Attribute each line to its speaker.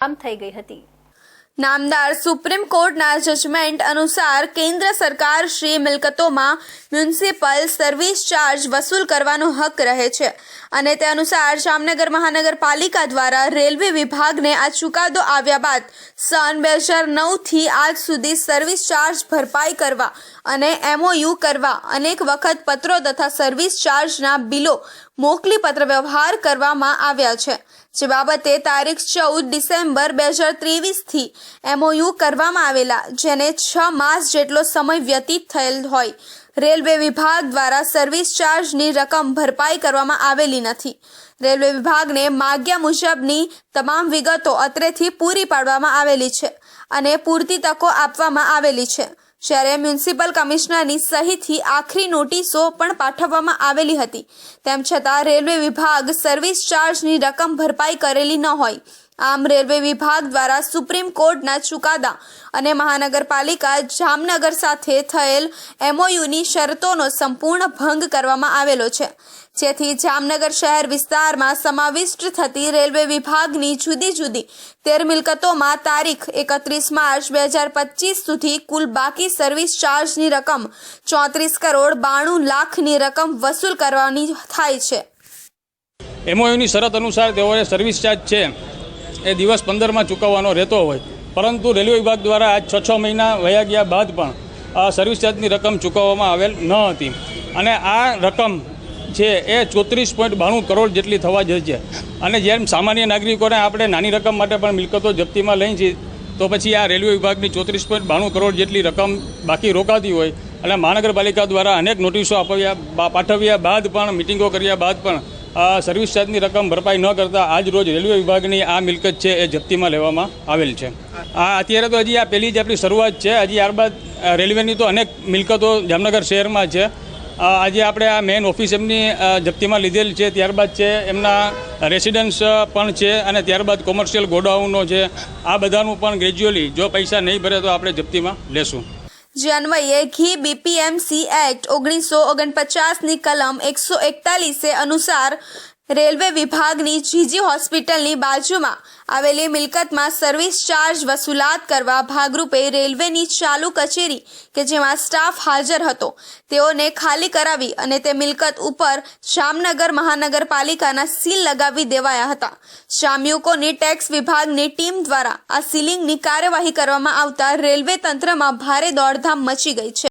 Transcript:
Speaker 1: આમ થઈ ગઈ હતી.
Speaker 2: નામદાર સુપ્રીમ કોર્ટના જજમેન્ટ અનુસાર કેન્દ્ર સરકાર શ્રી મિલકતોમાં મ્યુનિસિપલ સર્વિસ ચાર્જ વસૂલ કરવાનો હક રહે છે અને તે અનુસાર જામનગર મહાનગરપાલિકા દ્વારા રેલવે વિભાગને આ ચુકાદો આવ્યા બાદ સન બે હજાર નવથી આજ સુધી સર્વિસ ચાર્જ ભરપાઈ કરવા અને એમઓયુ કરવા અનેક વખત પત્રો તથા સર્વિસ ચાર્જના બિલો મોકલી પત્ર વ્યવહાર કરવામાં આવ્યા છે. જે બાબતે તારીખ ચૌદ ડિસેમ્બર બે હજાર ત્રેવીસથી એમઓયુ કરવામાં આવેલા, જેને છ માસ જેટલો સમય વ્યતીત થયેલ હોય. રેલવે વિભાગ દ્વારા સર્વિસ ચાર્જની રકમ ભરપાઈ કરવામાં આવેલી નથી. રેલવે વિભાગને માગ્યા મુજબની તમામ વિગતો અત્રેથી પૂરી પાડવામાં આવેલી છે અને પૂરતી તકો આપવામાં આવેલી છે. જ્યારે મ્યુનિસિપલ કમિશનરની સહીથી આખરી નોટિસો પણ પાઠવવામાં આવેલી હતી. તેમ છતાં રેલવે વિભાગ સર્વિસ ચાર્જની રકમ ભરપાઈ કરેલી ન હોય. આમ રેલવે વિભાગ દ્વારા સુપ્રીમ કોર્ટના ચુકાદા અને મહાનગરપાલિકા જામનગર સાથે થયેલ એમઓયુની શરતોનો સંપૂર્ણ ભંગ કરવામાં આવેલો છે. જેથી જામનગર શહેર વિસ્તારમાં સમાવિષ્ટ થતી રેલવે વિભાગની જુદી જુદી તેર મિલકતોમાં તારીખ એકત્રીસ માર્ચ બે હજાર પચીસ સુધી કુલ બાકી સર્વિસ ચાર્જની રકમ ચોત્રીસ કરોડ બાણું લાખની રકમ વસૂલ કરવાની થાય છે.
Speaker 3: એમઓયુની શરત અનુસાર તેઓએ સર્વિસ ચાર્જ છે એ દિવસ પંદરમાં ચૂકવવાનો રહેતો હોય. પરંતુ રેલવે વિભાગ દ્વારા આજ છ છ મહિના વયા ગયા બાદ પણ આ સર્વિસ ચાર્જની રકમ ચૂકવવામાં આવેલ ન હતી. અને આ રકમ છે એ ચોત્રીસ પોઈન્ટ બાણું કરોડ જેટલી થવા જઈ છે. અને જેમ સામાન્ય નાગરિકોને આપણે નાની રકમ માટે પણ મિલકતો જપ્તીમાં લઈ છીએ, તો પછી આ રેલવે વિભાગની ચોત્રીસ પોઈન્ટ બાણું કરોડ જેટલી રકમ બાકી રોકાતી હોય. અને મહાનગરપાલિકા દ્વારા અનેક નોટિસો આપ્યા, પાઠવ્યા બાદ પણ, મિટિંગો કર્યા બાદ પણ સર્વિસ ચાર્જની રકમ ભરપાઈ ન કરતા આજ રોજ રેલવે વિભાગની આ મિલકત છે એ જપ્તીમાં લેવામાં આવેલ છે. આ અત્યારે તો હજી આ પહેલી જ આપણી શરૂઆત છે. હજી ત્યારબાદ રેલવેની તો અનેક મિલકતો જામનગર શહેરમાં છે. આજે આપણે આ મેઇન ઓફિસ એમની જપ્તીમાં લીધેલ છે. ત્યારબાદ છે એમના રેસિડન્સ પણ છે અને ત્યારબાદ કોમર્શિયલ ગોડાઉનો છે. આ બધાનું પણ ગ્રેજ્યુઅલી જો પૈસા નહીં ભરે તો આપણે જપ્તીમાં લેશું.
Speaker 2: જે અન્વયે ઘી બીપીએમસી એક્ટ ઓગણીસો ઓગણપચાસની કલમ એકસો એકતાલીસે અનુસાર રેલવે વિભાગની જીજી હોસ્પિટલની બાજુમાં આવેલી મિલકતમાં સર્વિસ ચાર્જ વસૂલાત કરવા ભાગરૂપે રેલવેની ચાલુ કચેરી કે જેમાં સ્ટાફ હાજર હતો, તેઓને ખાલી કરાવી અને તે મિલકત ઉપર જામનગર મહાનગરપાલિકાના સીલ લગાવી દેવાયા હતા. શામયુકોની ટેક્સ વિભાગની ટીમ દ્વારા આ સીલિંગની કાર્યવાહી કરવામાં આવતા રેલવે તંત્રમાં ભારે દોડધામ મચી ગઈ છે.